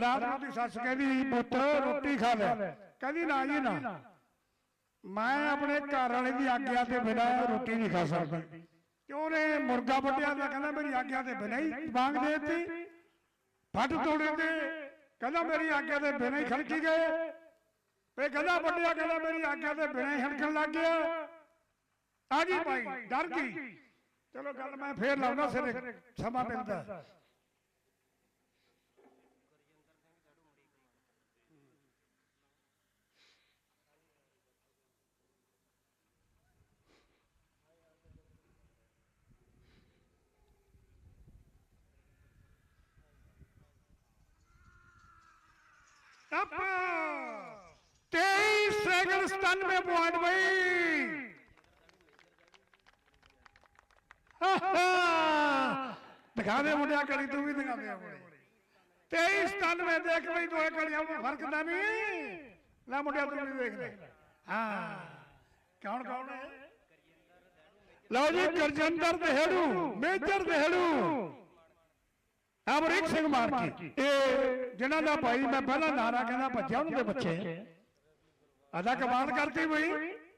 ਰਾਤ ਨੂੰ ਦੀ ਸੱਸ ਕਹਿੰਦੀ ਪੁੱਤ ਰੋਟੀ ਖਾ ਲੈ ਕਹਿੰਦੀ ਨਾ ਜੀ ਨਾ ਮੈਂ ਆਪਣੇ ਘਰ ਵਾਲੇ ਦੀ ਆਗਿਆ ਤੇ ਬਿਨਾਂ ਰੋਟੀ ਨਹੀਂ ਖਾ ਸਕਦਾ ਕਿਉਂ ਨੇ ਮੁਰਗਾ ਵੱਟਿਆ ਦਾ ਕਹਿੰਦਾ ਮੇਰੀ ਆਗਿਆ ਤੇ ਬਿਨਾਂ ਹੀ ਵਾਂਗ ਦਿੱਤੀ ਫੱਟ ਤੋੜੇ ਤੇ ਕਹਿੰਦਾ ਮੇਰੀ ਆਗਿਆ ਤੇ ਬਿਨਾਂ ਹੀ ਖੜਕੀ ਗਏ ਤੇ ਕਹਿੰਦਾ ਵੱਟਿਆ ਕਹਿੰਦਾ ਮੇਰੀ ਆਗਿਆ ਤੇ ਬਿਨਾਂ ਹੀ ਹੜਕਣ ਲੱਗ ਗਿਆ ਆ ਗਈ ਭਾਈ ਡਰ ਗਈ ਚਲੋ ਗੱਲ ਮੈਂ ਫੇਰ ਲਾਉਣਾ ਸਿਰੇ ਸਮਾਂ ਪੈਂਦਾ तेईस सेकंड स्टन में पहुंच गई दिखा दे मुझे कड़ी तू भी दिखा दे तेईस टन में देख भाई दो कड़िया में फर्क ना नहीं ना मुझे तू भी देख ले हाँ कौन कौन है लो जी करजंदर देहड़ू मेजर दहेड़ू ਅਮਰੀਕ ਸਿੰਘ ਮਾਰਕੀ ਇਹ ਜਿਨ੍ਹਾਂ ਦਾ ਭਾਈ ਮੈਂ ਪਹਿਲਾਂ ਨਾਰਾ ਕਹਿੰਦਾ ਭੱਜਿਆ ਉਹਨਾਂ ਦੇ ਬੱਚੇ ਅਦਾ ਕਬਾਦ ਕਰਤੀ ਹੋਈ